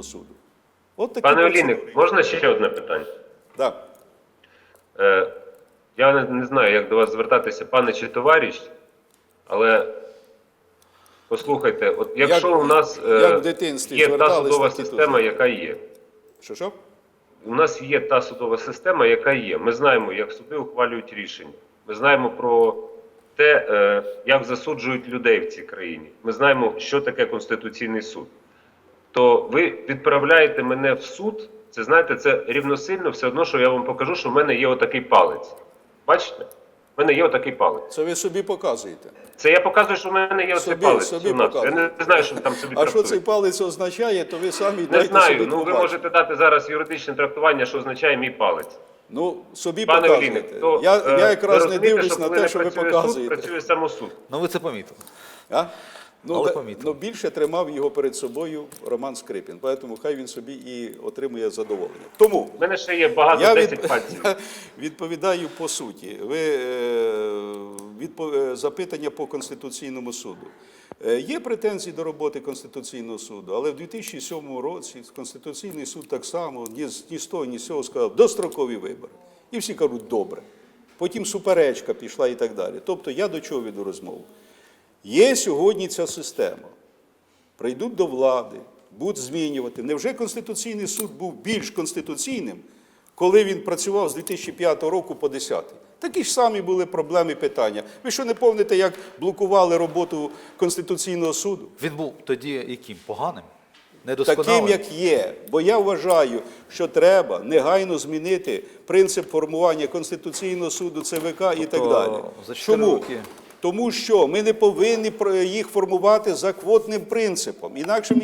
Конституційного суду. От такі Пане процедури. Олійник, можна ще одне питання? Да. Е, я не, не знаю, як до вас звертатися, пане чи товариш, але послухайте, от якщо Як- у нас е, як в дитинстві є та звертались, судова так і тут. система, яка є. Що що? У нас є та судова система, яка є. Ми знаємо, як суди ухвалюють рішення. Ми знаємо про те, е, як засуджують людей в цій країні. Ми знаємо, що таке Конституційний суд. То ви відправляєте мене в суд. Це знаєте, це рівносильно все одно, що я вам покажу, що в мене є отакий палець. Бачите? В мене є отакий палець. Це ви собі показуєте. Це я показую, що в мене є оцей Собі, палець. собі у нас. Я не знаю, що там собі А що цей палець означає, то ви самі Не дайте знаю. собі Ну ви можете дати зараз юридичне трактування, що означає мій палець. Ну, собі Пане показуєте. То я, е, я якраз не дивлюсь на те, що ви працює показуєте. Суд, працює самосуд. Ну ви це помітили. А? Ну, Але да- ну, більше тримав його перед собою Роман Скрипін, тому хай він собі і отримує задоволення. Тому У мене ще є багато я, 10 від, пальців. я відповідаю по суті. Ви е, відпо, е, запитання по Конституційному суду. Е, Є претензії до роботи Конституційного суду, але в 2007 році Конституційний суд так само ні з ні з того, ні з цього сказав дострокові вибори. І всі кажуть, добре. Потім суперечка пішла і так далі. Тобто я до чого веду розмову? Є сьогодні ця система. Прийдуть до влади, будуть змінювати. Невже Конституційний суд був більш конституційним, коли він працював з 2005 року по 10? Такі ж самі були проблеми питання. Ви що не пам'ятаєте, як блокували роботу Конституційного суду? Він був тоді яким? Поганим? Таким, як є. Бо я вважаю, що треба негайно змінити принцип формування Конституційного суду, ЦВК і так Тобто далі. за Чому? роки- Тому що ми не повинні їх формувати за квотним принципом. Інакше ми